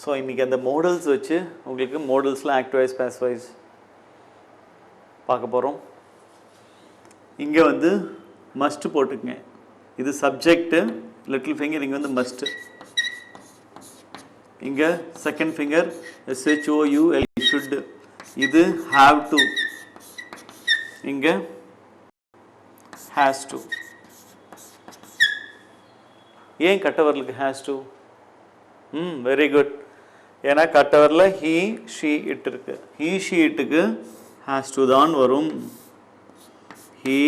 So இன்றைக்கி அந்த models வச்சு உங்களுக்கு மாடல்ஸில் ஆக்டிவைஸ் பேஸ்வைஸ் பார்க்க போகிறோம் இங்கே வந்து மஸ்ட் போட்டுக்குங்க. இது சப்ஜெக்ட்டு லிட்டில் ஃபிங்கர் இங்கே வந்து மஸ்ட்டு இங்கே second finger S H O U L should இது ஹாவ் டு இங்கே ஹேஸ் டு ஏன் கட்டவர்களுக்கு ஹேஸ் டு ம் வெரி குட் ஏன்னா கட்டவரில் ஹீ ஷீ இட் இருக்கு ஹீ ஷீ இட்டுக்கு ஹேஸ் டு தான் வரும். ஹீ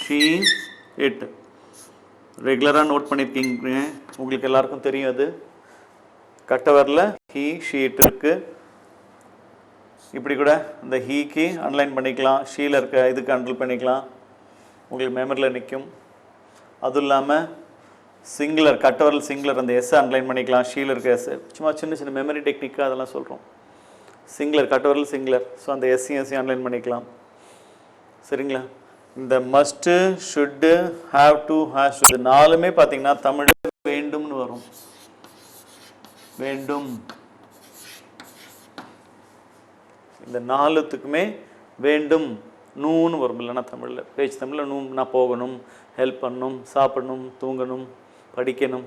ஷீ இட் ரெகுலராக நோட் பண்ணியிருக்கீங்க உங்களுக்கு எல்லாருக்கும் தெரியும் அது. கட்டவரில் ஹீ ஷீ இட் இருக்கு இப்படி கூட இந்த ஹீக்கு அன்லைன் பண்ணிக்கலாம். ஷீல இருக்க இதுக்கு அண்டல் பண்ணிக்கலாம். உங்களுக்கு மெமரியில் நிற்கும். அதுவும் இல்லாமல் சிங்குலர் கட்டவரல் சிங்குலர் அந்த எஸ் அன்லைன் பண்ணிக்கலாம் ஷீல் இருக்க எஸ் சும்மா சின்ன சின்ன மெமரி டெக்னிக்காக அதெல்லாம் சொல்கிறோம் சிங்குலர் கட்டவரல் சிங்குலர் ஸோ அந்த S C S C underline பண்ணிக்கலாம். சரிங்களா? இந்த must should have to has இது நாலுமே பார்த்தீங்கன்னா தமிழ் வேண்டும்னு வரும். வேண்டும். இந்த நாலுத்துக்குமே வேண்டும் நூன்னு வரும் இல்லைன்னா தமிழில். பேச்சு தமிழில் நூ நான் போகணும் ஹெல்ப் பண்ணணும் சாப்பிடணும் தூங்கணும். படிக்கணும்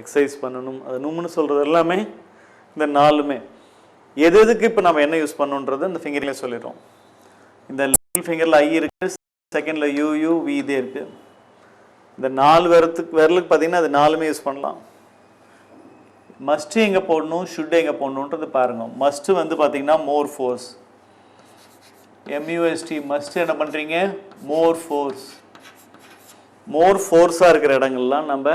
எக்ஸசைஸ் பண்ணணும் அது நூம்னு சொல்கிறது எல்லாமே இந்த நாலுமே. எது எதுக்கு இப்போ நம்ம என்ன யூஸ் பண்ணணுன்றது இந்த ஃபிங்கர்லேயே சொல்லிடுறோம். இந்த லிட்டில் ஃபிங்கரில் ஐ இருக்குது செகண்டில் யூ யூ வி இதே இருக்குது இந்த நாலு விரத்துக்கு விரலுக்கு பார்த்தீங்கன்னா அது நாலுமே யூஸ் பண்ணலாம். மஸ்ட்டு எங்கே போடணும் ஷுட் எங்கே போடணுன்றது பாருங்க. மஸ்ட்டு வந்து பார்த்தீங்கன்னா மோர் ஃபோர்ஸ் எம்யூஎஸ்டி மஸ்ட் என்ன பண்ணுறீங்க மோர் ஃபோர்ஸ் மோர் ஃபோர்ஸாக இருக்கிற இடங்கள்லாம் நம்ம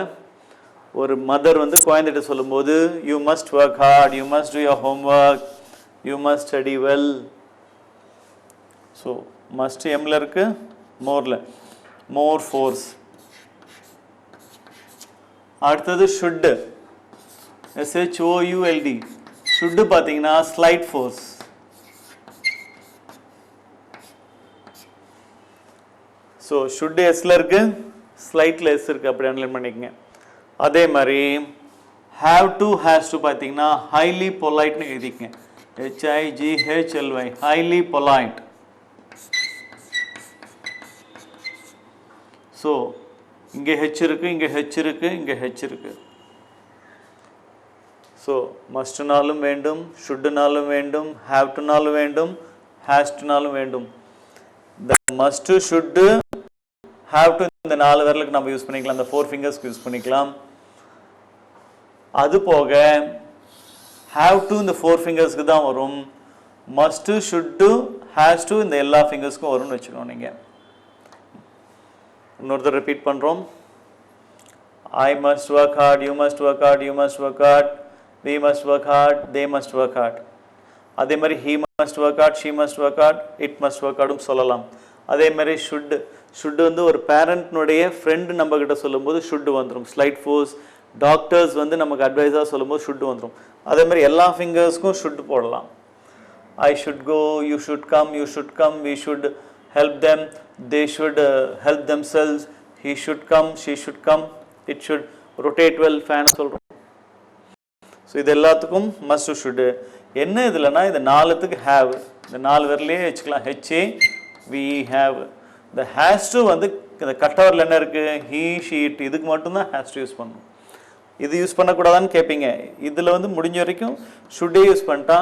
ஒரு மதர் வந்து குழந்தைகிட்ட சொல்லும்போது you must work hard you must do your homework you must study well so must எம்ல இருக்கு மோரில் மோர் ஃபோர்ஸ் அடுத்தது should S H O U L D should பார்த்தீங்கன்னா ஸ்லைட் ஃபோர்ஸ் ஸோ ஷுட்டு எஸ்ல இருக்கு ஸ்லைட் லெஸ் இருக்குது அப்படி underline பண்ணிக்கங்க. அதே மாதிரி ஹாவ் டு ஹேஸ் டு பார்த்தீங்கன்னா ஹைலி பொலைட்னு எழுதிக்கங்க. H I G H L Y highly polite so இங்கே ஹெச் இருக்கு இங்கே ஹெச் இருக்கு இங்கே ஹெச் இருக்கு. ஸோ மஸ்ட்னாலும் வேண்டும் ஷுட்டுனாலும் வேண்டும் ஹாவ் டுனாலும் வேண்டும் ஹேஸ்டுனாலும் வேண்டும். இந்த மஸ்ட்டு ஷுட்டு ஹாவ் டு இந்த நாலு விரலுக்கு நம்ம யூஸ் பண்ணிக்கலாம். இந்த ஃபோர் ஃபிங்கர்ஸ்க்கு யூஸ் பண்ணிக்கலாம். அது போக ஹாவ் டு இந்த ஃபோர் ஃபிங்கர்ஸ்க்கு தான் வரும். மஸ்ட்டு ஷுட்டு ஹேஸ் டு இந்த எல்லா ஃபிங்கர்ஸ்க்கும் வரும்னு வச்சுக்கணும் நீங்கள் இன்னொருத்தர் ரிப்பீட் பண்ணுறோம் I must work hard you must work hard you must work hard we must work hard they must work hard அதே மாதிரி he must work hard she must work hard it must work ஹார்டும் சொல்லலாம். அதே மாதிரி should shoot வந்து ஒரு பேரண்ட்னுடைய friend நம்ம கிட்ட சொல்லும்போது ஷுட்டு வந்துடும் ஸ்லைட் ஃபோர்ஸ் டாக்டர்ஸ் வந்து நமக்கு அட்வைஸாக சொல்லும்போது ஷுட்டு வந்துடும் அதே மாதிரி எல்லா ஃபிங்கர்ஸ்க்கும் ஷுட்டு போடலாம். I should go you should come you should come we should help them they should help themselves he should come she should come it should rotate well fan சொல்கிறோம் ஸோ இது எல்லாத்துக்கும் must shoot என்ன இதில்னா இது நாலுத்துக்கு have இந்த நாலு வரலையே வச்சுக்கலாம். H A V have இந்த ஹேஸ் டு வந்து இந்த கட்டவரில் என்ன இருக்குது ஹீ ஷீட் இதுக்கு மட்டும்தான் ஹேஸ் டு யூஸ் பண்ணணும். இது யூஸ் பண்ணக்கூடாதான்னு கேட்பீங்க இதில் வந்து முடிஞ்ச வரைக்கும் ஷுட்டே யூஸ் பண்ணிட்டா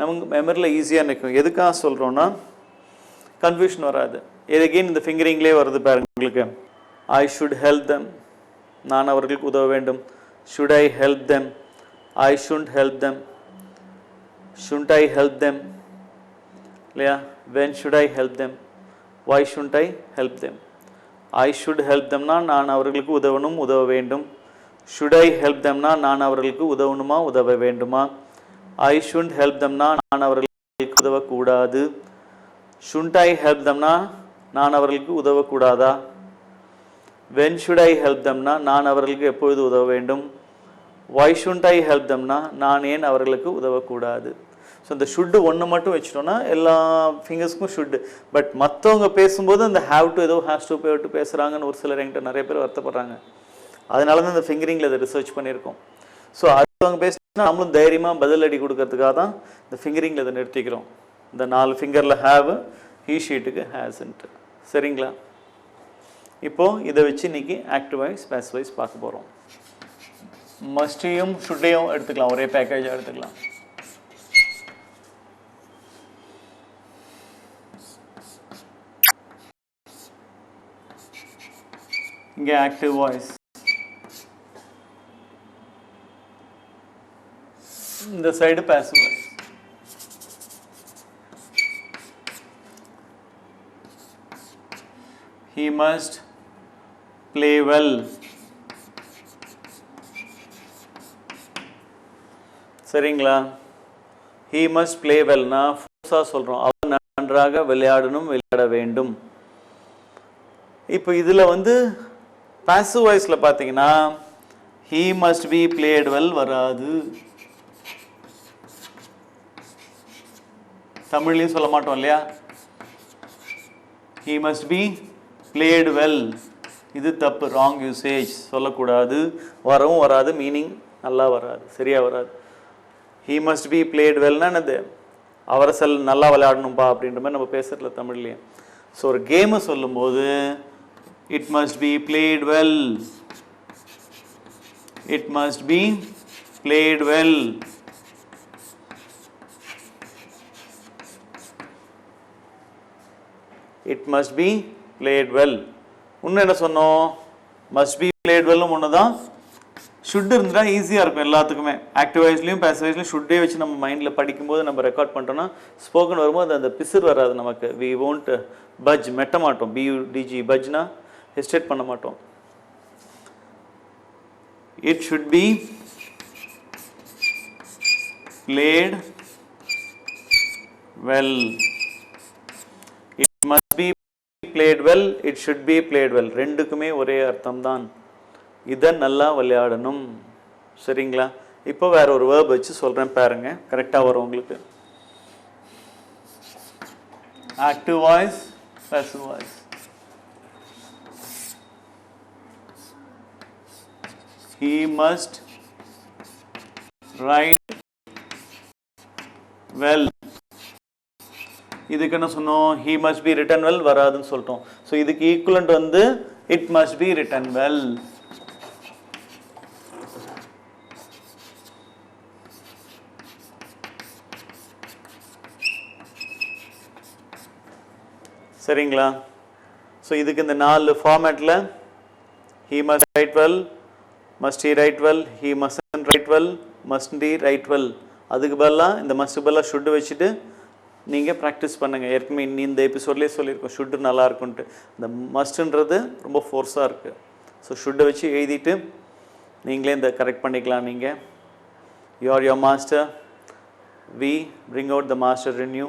நமக்கு மெமரியில் ஈஸியாக நிற்கும். எதுக்காக சொல்கிறோன்னா கன்ஃபியூஷன் வராது. எதுக்கேன் இந்த ஃபிங்கரிங்லேயே வருது பாருங்க உங்களுக்கு. ஐ ஷுட் ஹெல்ப் தெம் நான் அவர்களுக்கு உதவ வேண்டும். Should I help them I shouldn't help them shouldn't I help them இல்லையா? When should I help them why shouldn't I help them I should help தெம்னா நான் அவர்களுக்கு உதவணும் உதவ வேண்டும். ஷுட் ஐ ஹெல்ப் தெம்னா நான் அவர்களுக்கு உதவணுமா உதவ வேண்டுமா? ஐ ஷுண்ட் ஹெல்ப் தெம்னா நான் அவர்களுக்கு உதவக்கூடாது. ஷுண்ட் ஐ ஹெல்ப் தெம்னா நான் அவர்களுக்கு உதவக்கூடாதா? வென் ஷுட் ஐ ஹெல்ப் தெம்னா நான் அவர்களுக்கு எப்பொழுது உதவ வேண்டும்? வை ஷுண்ட் ஐ ஹெல்ப் தெம்னா நான் ஏன் அவர்களுக்கு உதவக்கூடாது? ஸோ இந்த ஷுட்டு ஒன்று மட்டும் வச்சுட்டோன்னா எல்லா ஃபிங்கர்ஸ்க்கும் ஷுட்டு பட் மற்றவங்க பேசும்போது அந்த ஹாவ் டு ஏதோ ஹேஸ் டு பே டு பேசுகிறாங்கன்னு ஒரு சிலர் என்கிட்ட நிறைய பேர் வருத்தப்படுறாங்க. அதனால தான் இந்த ஃபிங்கரிங்கில் இதை ரிசர்ச் பண்ணியிருக்கோம். ஸோ அடுத்தவங்க பேசினா நம்மளும் தைரியமாக பதில் அடி கொடுக்கறதுக்காக தான் இந்த ஃபிங்கரிங்கில் இதை நிறுத்திக்கிறோம். இந்த நாலு ஃபிங்கரில் ஹேவ் ஹீ ஷீட்டுக்கு ஹேஸ்ன்ட்டு சரிங்களா? இப்போது இதை வச்சு இன்றைக்கி ஆக்டிவ் வைஸ் பேஸ் வைஸ் பார்க்க போகிறோம் மஸ்டியும் ஷுட்டையும் எடுத்துக்கலாம். ஒரே பேக்கேஜாக எடுத்துக்கலாம். இங்கே ஆக்டிவ் வாய்ஸ் இந்த side passive voice he must play well. சரிங்களா? He must play well. நான் ஃபோர்ஸாக சொல்கிறோம் அவன் நன்றாக விளையாடணும் விளையாட வேண்டும். இப்போ இதில் வந்து பேசிவ் வாய்ஸில் பார்த்தீங்கன்னா he must be played well வராது. தமிழ்லையும் சொல்ல மாட்டோம் இல்லையா? He must be played well இது தப்பு. ராங் யூசேஜ் சொல்லக்கூடாது. வரவும் வராது. மீனிங் நல்லா வராது. சரியாக வராது. ஹீ மஸ்ட் பி பிளேட் வெல்னா என்னது? அவரை செல் நல்லா விளையாடணும்பா அப்படின்ற மாதிரி நம்ம பேசுறதுல தமிழ்லேயே. ஸோ ஒரு கேமை சொல்லும்போது it must be played well it must be played well it must be played well இன்னும் என்ன சொன்னோம்? மஸ்ட் பி பிளேட் வெல்லும் ஒன்று தான் ஷுட் இருந்தால் ஈஸியாக இருக்கும் எல்லாத்துக்குமே. ஆக்டிவ் வாய்ஸ்லையும் பேசிவ் வாய்ஸ்லையும் ஷுட்டே வச்சு நம்ம மைண்டில் படிக்கும்போது நம்ம ரெக்கார்ட் பண்ணிட்டோம்னா ஸ்போக்கன் வரும்போது அந்த பிசிறு வராது நமக்கு. வி won't uh, பஜ் மெட்ட மாட்டோம் பியூ டிஜி பஜ்னா ஹெஸ்டேட் பண்ண மாட்டோம். It should be played well. It must be played well. It should be played well. ரெண்டுக்குமே ஒரே அர்த்தம் தான் இதை நல்லா விளையாடணும். சரிங்களா? இப்போ வேற ஒரு வேர்ப் வச்சு சொல்கிறேன் பாருங்க. கரெக்டாக வரும் உங்களுக்கு. Active voice passive voice he must write well இதுக்கு என்ன சொன்னோம் he must be written well வராதுன்னு சொல்லிட்டோம் ஸோ இதுக்கு ஈக்குவலண்ட் வந்து it must be written well சரிங்களா ஸோ இதுக்கு இந்த நாலு ஃபார்மேட்டில் he must write well must he write well he mustn't write well must he write well அதுக்கு பதிலாக இந்த மஸ்ட் பதிலாக ஷுட்டு வச்சுட்டு நீங்கள் ப்ராக்டிஸ் பண்ணுங்கள் ஏற்கனவே இன்னி இந்த எபிசோட்லேயே சொல்லியிருக்கோம். ஷுட்டு நல்லா இருக்குன்ட்டு இந்த மஸ்ட்டுன்றது ரொம்ப ஃபோர்ஸாக இருக்குது ஸோ ஷுட்டை வச்சு எழுதிட்டு நீங்களே இந்த கரெக்ட் பண்ணிக்கலாம் நீங்கள் you are your master we bring out the master renew